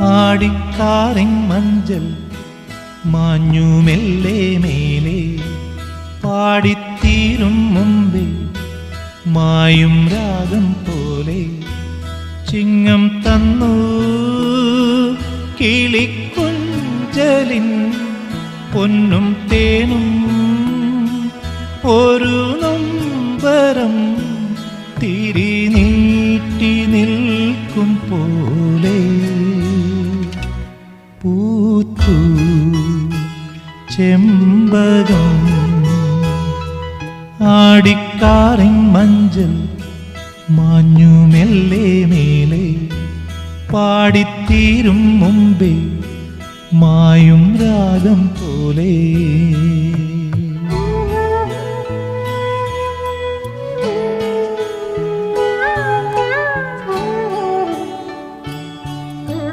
ആടിക്കാറിൻ മഞ്ചൽ മാഞ്ഞുമെല്ലെ മേലെ? പാടിത്തീരും മുമ്പേ മായും രാഗം പോലെ ചിങ്ങം തന്നു. കിളിക്കുഞ്ചലിൻ പൊന്നും തേനും ഒരു നൊമ്പരം തിരി നീട്ടി നിൽക്കും പോലെ പൂത്തു ചെമ്പകം. ആടിക്കാറിൻ മഞ്ചൽ മാഞ്ഞുമെല്ലെ മേലെ? പാടിത്തീരും മുമ്പേ മായും രാഗം പോലെ.